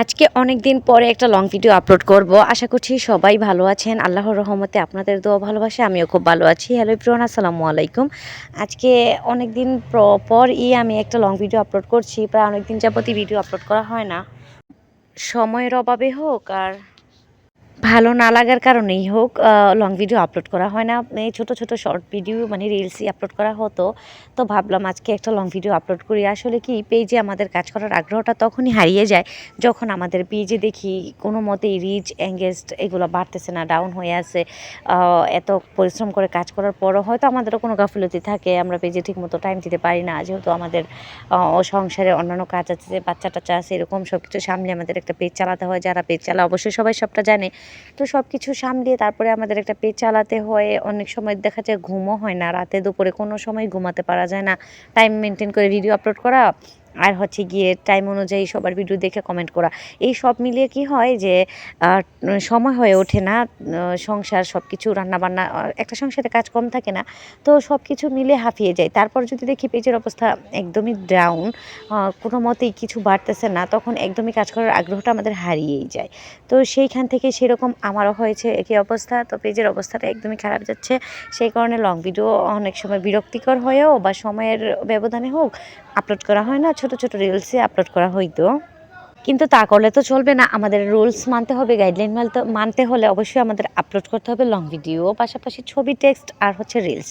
আজকে অনেক দিন পরে একটা লং ভিডিও আপলোড করব। আশা করছি সবাই ভালো আছেন। আল্লাহর রহমতে আপনাদের দোয়া ভালোবাসে, আমিও খুব ভালো আছি। হ্যালো প্রিয়ন আসসালামু আলাইকুম। আজকে অনেক দিন পর ই আমি একটা লং ভিডিও আপলোড করছি। প্রায় অনেক দিন যাবতই ভিডিও আপলোড করা হয় না। সময়ের অভাবে হোক আর ভালো না লাগার কারণেই হোক লং ভিডিও আপলোড করা হয় না। এই ছোটো ছোটো শর্ট ভিডিও মানে রিলসই আপলোড করা হতো। তো ভাবলাম আজকে একটা লং ভিডিও আপলোড করি। আসলে কি পেজে আমাদের কাজ করার আগ্রহটা তখনই হারিয়ে যায়, যখন আমাদের পেজে দেখি কোনো মতেই রিচ এঙ্গেজড এগুলো বাড়তেছে না ডাউন হয়ে আছে। এত পরিশ্রম করে কাজ করার পরও হয়তো আমাদেরও কোনো গাফিলতি থাকে। আমরা পেজে ঠিকমতো টাইম দিতে পারি না, যেহেতু আমাদের সংসারে অন্যান্য কাজ আছে বাচ্চা টাচ্চা আছে, এরকম সব কিছু সামলে আমাদের একটা পেজ চালাতে হয়। যারা পেজ চালা অবশ্যই সবাই সবটা জানে। তো সব কিছু সামলিয়ে তারপরে আমাদের একটা পেট চালাতে হয়। অনেক সময় দেখা যায় ঘুমও হয় না। রাতে দুপুরে কোনো সময় ঘুমাতে পারা যায় না। টাইম মেনটেন করে ভিডিও আপলোড করা। আর হচ্ছে গিয়ে টাইম অনুযায়ী সবার ভিডিও দেখে কমেন্ট করা। এই সব মিলিয়ে কি হয় যে সময় হয়ে ওঠে না সংসার সব কিছু রান্নাবান্না একটা সংসারে কাজ কম থাকে না, তো সব কিছু মিলে হাঁপিয়ে যায়। তারপর যদি দেখি পেজের অবস্থা একদমই ডাউন কোনো মতেই কিছু বাড়তেছে না, তখন একদমই কাজ করার আগ্রহটা আমাদের হারিয়েই যায়। তো সেইখান থেকে সেরকম আমারও হয়েছে একই অবস্থা, তো পেজের অবস্থাটা একদমই খারাপ যাচ্ছে। সেই কারণে লং ভিডিও অনেক সময় বিরক্তিকর হয়েও বা সময়ের ব্যবধানে হোক আপলোড করা হয় না ছোট ছোট রিলসে আপলোড করা হইতো। কিন্তু তা করলে তো চলবে না। আমাদের রুলস মানতে হবে গাইডলাইন মানতে মানতে হলে অবশ্যই আমাদের আপলোড করতে হবে লং ভিডিও পাশাপাশি ছবি টেক্সট আর হচ্ছে রিলস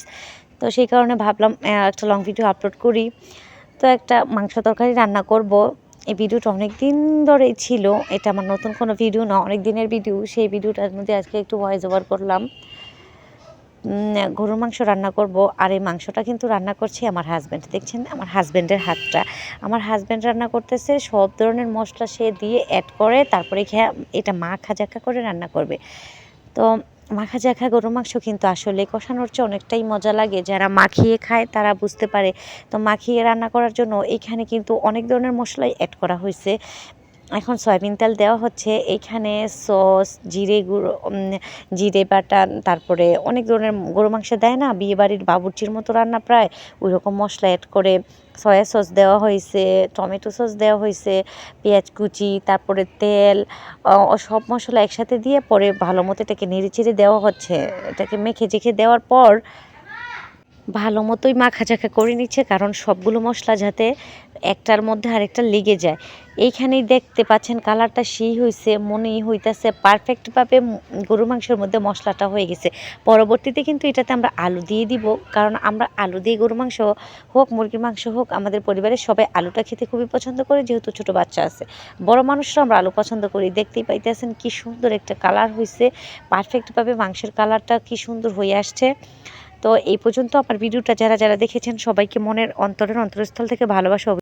তো সেই কারণে ভাবলাম একটা লং ভিডিও আপলোড করি। তো একটা মাংস তরকারি রান্না করব। এই ভিডিওটা অনেক দিন ধরেই ছিল। এটা আমার নতুন কোনো ভিডিও না অনেক দিনের ভিডিও সেই ভিডিওটার মধ্যে আজকে একটু ভয়েস ওভার করলাম। গরুর মাংস রান্না করব, আর এই মাংসটা কিন্তু রান্না করছি আমার হাজব্যান্ড দেখছেন? আমার হাজব্যান্ডের হাতটা। আমার হাজব্যান্ড রান্না করতেছে, সব ধরনের মশলা সে দিয়ে অ্যাড করে, তারপরে খেয়ে এটা মাখা জাখা করে রান্না করবে। তো মাখা জাখা গরুর মাংস কিন্তু আসলে কষানোর চেয়ে অনেকটাই মজা লাগে। যারা মাখিয়ে খায় তারা বুঝতে পারে। তো মাখিয়ে রান্না করার জন্য এখানে কিন্তু অনেক ধরনের মশলাই অ্যাড করা হয়েছে এখন সয়াবিন তেল দেওয়া হচ্ছে। এইখানে সস, জিরে গুঁড়ো জিরে বাটা, তারপরে অনেক ধরনের গরু মাংস দেয় না? বিয়েবাড়ির বাবুর্চির মতো রান্না প্রায়। ওই রকম মশলা অ্যাড করে সয়া সস দেওয়া হয়েছে টমেটো সস দেওয়া হয়েছে, পেঁয়াজ কুচি, তারপরে তেল ও সব মশলা একসাথে দিয়ে পরে ভালো মতো এটাকে নেড়ে চেড়ে দেওয়া হচ্ছে। এটাকে মেখে জেখে দেওয়ার পর ভালো মতোই মাখা চাখা করে নিচ্ছে, কারণ সবগুলো মশলা যাতে একটার মধ্যে আরেকটা লেগে যায়। এইখানেই দেখতে পাচ্ছেন কালারটা সেই হয়েছে মনেই হইতেছে পারফেক্টভাবে গরু মাংসের মধ্যে মশলাটা হয়ে গেছে। পরবর্তীতে কিন্তু এটাতে আমরা আলু দিয়ে দিব, কারণ আমরা আলু দিয়ে গরু মাংস হোক, মুরগির মাংস হোক, আমাদের পরিবারের সবাই আলুটা খেতে খুবই পছন্দ করে, যেহেতু ছোট বাচ্চা আছে। বড় মানুষরা আমরা আলু পছন্দ করি। দেখতেই পাইতেছেন কি সুন্দর একটা কালার হয়েছে পারফেক্টভাবে মাংসের কালারটা কি সুন্দর হয়ে আসছে। তো এই পর্যন্ত আমার ভিডিওটা যারা যারা দেখেছেন সবাইকে মনের অন্তরের অন্তরস্থল থেকে ভালোবাসা